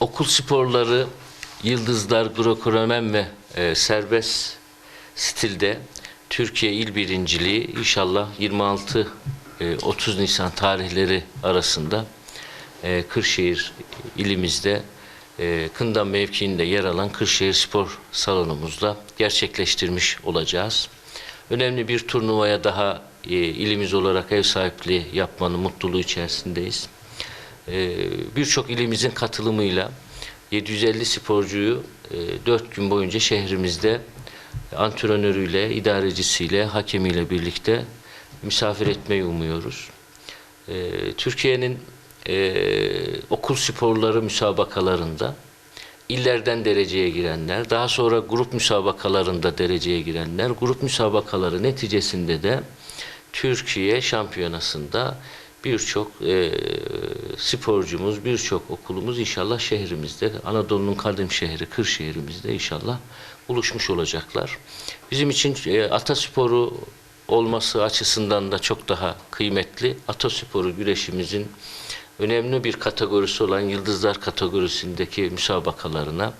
okul sporları, yıldızlar, Greco-Romen ve e, serbest stilde Türkiye il birinciliği inşallah 26 e, 30 Nisan tarihleri arasında e, Kırşehir ilimizde e, Kından mevkiinde yer alan Kırşehir Spor Salonumuzda gerçekleştirmiş olacağız. Önemli bir turnuvaya daha e, ilimiz olarak ev sahipliği yapmanın mutluluğu içerisindeyiz. E, Birçok ilimizin katılımıyla 750 sporcuyu e, 4 gün boyunca şehrimizde antrenörüyle, idarecisiyle, hakemiyle birlikte misafir etmeyi umuyoruz. E, Türkiye'nin e, okul sporları müsabakalarında illerden dereceye girenler, daha sonra grup müsabakalarında dereceye girenler, grup müsabakaları neticesinde de Türkiye şampiyonasında birçok e, sporcumuz, birçok okulumuz inşallah şehrimizde, Anadolu'nun kadim şehri Kırşehir'imizde inşallah buluşmuş olacaklar. Bizim için e, atasporu olması açısından da çok daha kıymetli. Atasporu güreşimizin önemli bir kategorisi olan Yıldızlar kategorisindeki müsabakalarına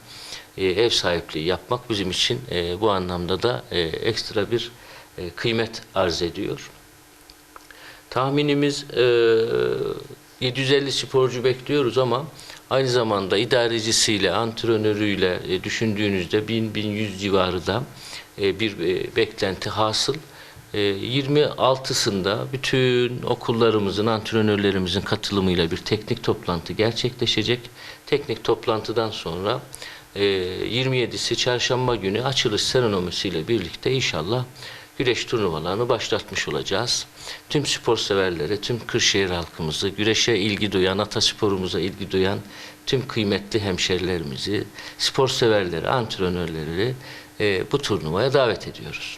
e, ev sahipliği yapmak bizim için e, bu anlamda da e, ekstra bir e, kıymet arz ediyor. Tahminimiz e, 750 sporcu bekliyoruz ama aynı zamanda idarecisiyle, antrenörüyle e, düşündüğünüzde 1000-1100 civarı da e, bir e, beklenti hasıl. E, 26'sında bütün okullarımızın, antrenörlerimizin katılımıyla bir teknik toplantı gerçekleşecek. Teknik toplantıdan sonra e, 27'si çarşamba günü açılış seremonisiyle birlikte inşallah güreş turnuvalarını başlatmış olacağız. Tüm spor severlere, tüm Kırşehir halkımızı, güreşe ilgi duyan, atasporumuza ilgi duyan tüm kıymetli hemşerilerimizi, spor severleri, antrenörleri e, bu turnuvaya davet ediyoruz.